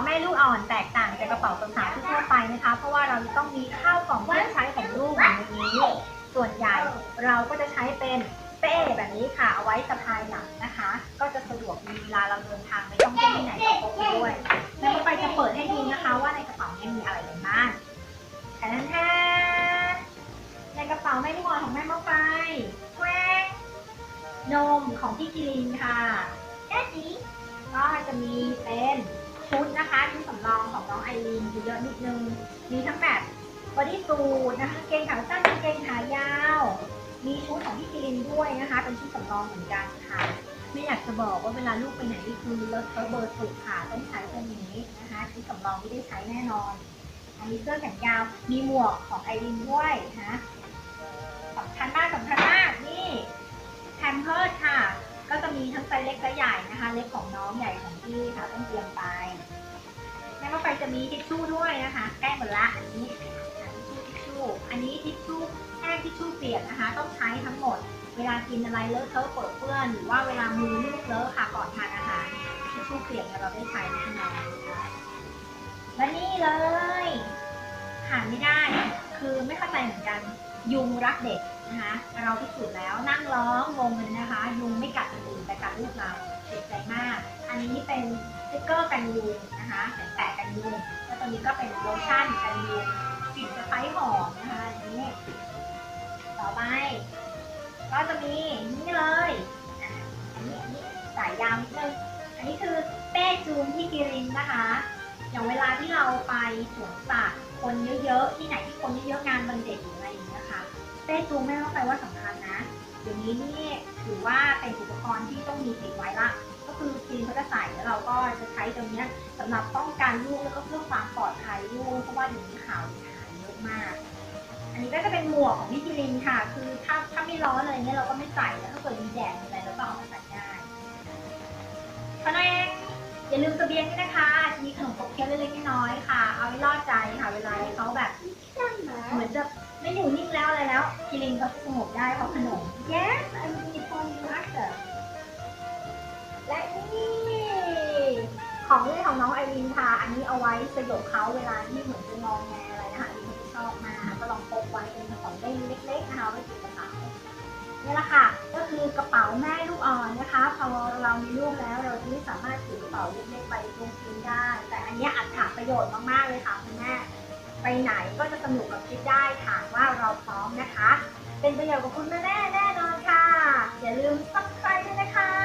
าแม่ลูกอ่อนแตกต่างจากกระเป๋าสาวๆทั่วไปนะคะ เพราะว่าเราจะต้องมีข้าวกล่องเครื่องใช้ของลูกอยู่ในนี้ ส่วนใหญ่เราก็จะใช้เป็นเป้แบบนี้ค่ะ เอาไว้สะพายหลังนะคะ ก็จะสะดวกดีเวลาเราเดินทางไม่ต้องเที่ยวที่ไหนก็พกไปด้วยแล้วก็ไปจะเปิดให้ดูนะคะว่าในกระเป๋าเนี่มีอะไรกันบ้างแทนแทนในกระเป๋าแม่ลูกอ่อนของแม่มะไฟแควงนมของพี่กิรินค่ะแค่นี้ก็จะมีเป็น นะคะชุดสำรองของน้องไอรีนอยู่เยอะนิดนึง มีทั้งแบบบอดี้สูทนะคะ เกงขาสั้นกางเกงขายาว มีชุดของพี่กิรินด้วยนะคะ เป็นชุดสำรองเหมือนกันค่ะ ไม่อยากจะบอกว่าเวลาลูกไปไหนนี่คือเลอะเทอเบอร์สุดค่ะต้องใช้ตัวนี้นะคะชุดสำรองไม่ได้ใช้แน่นอนอันนี้เสื้อแขนยาว มีหมวกของไอรินด้วยนะสำคัญมากสำคัญมากนี่แพมเพิร์ดค่ะ ก็จะมีทั้งไซส์เล็กไซส์ใหญ่นะคะ เล็กของน้องใหญ่ของพี่ค่ะต้องเตรียมไป จะมีทิชชู่ด้วยนะคะใกล้หมดละอันนี้ทิชชู่ทิชชู่อันนี้ทิชชู่แห้งทิชชู่เปียกนะคะ ต้องใช้ทั้งหมด เวลากินอะไรเลอะเทอะเปิดเปื้อนหรือว่าเวลามือลูกเลอะค่ะก่อนทานอาหารทิชชู่เปียกเนี่ยเราได้ใช้แน่นอนและนี่เลยขาไม่ได้ คือไม่เข้าใจเหมือนกันยุงรักเด็กนะคะเราพิสูจน์แล้วนั่งร้องงงเลยนะคะ ยุงไม่กัดคนอื่นแต่กัดลูกเราเจ็บใจมาก อันนี้เป็น สติ๊กเกอร์กันยุงนะคะแปะกันยุงแล้วตัวนี้ก็เป็นโลชั่นกันยุงกลิ่นสะไคร้หอมนะคะอันนี้ ต่อไป ก็จะมีนี่เลยอันนี้อันนี้สายยาวนิดนึงอันนี้คือเป้จูงที่กิรินนะคะ อย่างเวลาที่เราไปสวนสัตว์คนเยอะๆที่ไหนที่คนเยอะๆงานวันเด็กหรืออะไรอย่างเงี้ยค่ะเป้จูงไม่ต้องไปว่าสำคัญนะเดี๋ยวนี้นี่ถือว่าเป็นอุปกรณ์ที่ต้องมีติดไว้ละก็คือกินเขาจะใส่แล้วเราก็จะใช้ตรงนี้ยสำหรับป้องกันลูกแล้วก็เพื่อความปลอดภัยลูกเพราะว่าเดี๋ยวนี้ข่าวหายเยอะมาก อันนี้ก็จะเป็นหมวกของพี่กิรินค่ะ คือถ้าถ้าไม่ร้อนเลยเนี่ยเราก็ไม่ใส่แล้วถ้าเกิดมีแดดอะไรเราก็เอามาใส่ได้ขนมเองอย่าลืมเสบียงด้วยนะคะมีขนมครกเคี้ยวเล็กๆน้อยๆค่ะ เอาไว้ล่อใจค่ะ เวลาที่เขาแบบเหมือนจะไม่อยู่นิ่งแล้วอะไรแล้วกิรินก็สงบได้เพราะขนม yes I will be for you after และนี่ของเล่นของน้องไอรินค่ะ อันนี้เอาไว้สยบเขาเวลาที่เหมือนจะงองแงอะไรนะคะที่ชอบมากก็ลองพกไว้เป็นของเล่นเล็กๆนะคะไว้ติดกระเป๋านี่แหละค่ะ ก็คือกระเป๋าแม่ลูกอ่อนนะคะ พอเรามีลูกแล้วเราที่สามารถถือกระเป๋าเล็กๆไปลงทุนได้ แต่อันนี้อัดถาประโยชน์มากๆเลยค่ะคุณแม่ ไปไหนก็จะสนุกกับคิดได้ค่ะว่าเราพร้อมนะคะ เป็นประโยชน์กับคุณแม่แน่นอนค่ะ อย่าลืม subscribe ด้วยนะคะ